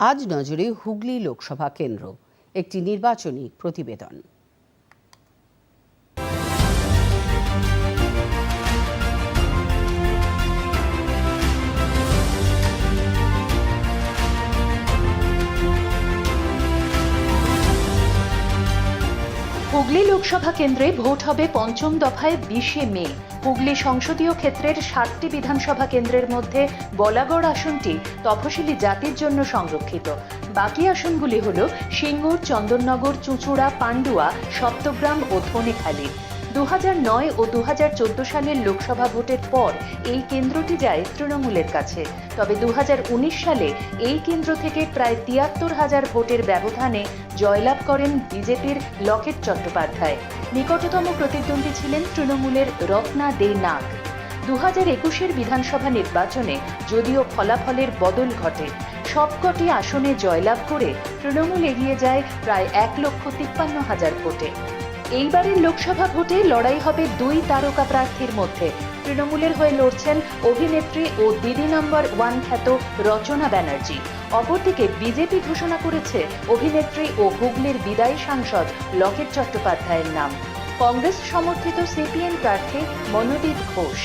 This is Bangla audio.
আজ নজরে হুগলি লোকসভা কেন্দ্র একটি নির্বাচনী প্রতিবেদন। হুগলি লোকসভা কেন্দ্রে ভোট হবে পঞ্চম দফায় বিশে মে। হুগলি সংসদীয় ক্ষেত্রের সাতটি বিধানসভা কেন্দ্রের মধ্যে বলাগড় আসনটি তফসিলি জাতির জন্য সংরক্ষিত। বাকি আসনগুলি হল সিঙ্গুর, চন্দননগর, চুঁচুড়া, পান্ডুয়া, সপ্তগ্রাম ও ধনেখালি। দু ও দু হাজার চোদ্দ সালের লোকসভা ভোটের পর এই কেন্দ্রটি যায় তৃণমূলের কাছে। তবে দু হাজার উনিশ সালে এই কেন্দ্র থেকে প্রায় তিয়াত্তর হাজার ভোটের ব্যবধানে জয়লাভ করেন বিজেপির লকেট চট্টোপাধ্যায়। নিকটতম প্রতিদ্বন্দ্বী ছিলেন তৃণমূলের রত্না দে নাগ। দু হাজার একুশের বিধানসভা নির্বাচনে যদিও ফলাফলের বদল ঘটে, সবকটি আসনে জয়লাভ করে তৃণমূল এগিয়ে যায় প্রায় এক লক্ষ তিপ্পান্ন হাজার ভোটে। এইবারের লোকসভা ভোটে লড়াই হবে দুই তারকা প্রার্থীর মধ্যে। তৃণমূলের হয়ে লড়ছেন অভিনেত্রী ও দিদি নম্বর ওয়ান খ্যাত রচনা ব্যানার্জি। অপরদিকে বিজেপি ঘোষণা করেছে অভিনেত্রী ও হুগলির বিদায়ী সাংসদ লকেট চট্টোপাধ্যায়ের নাম। কংগ্রেস সমর্থিত সিপিএম প্রার্থী মনোদীপ ঘোষ।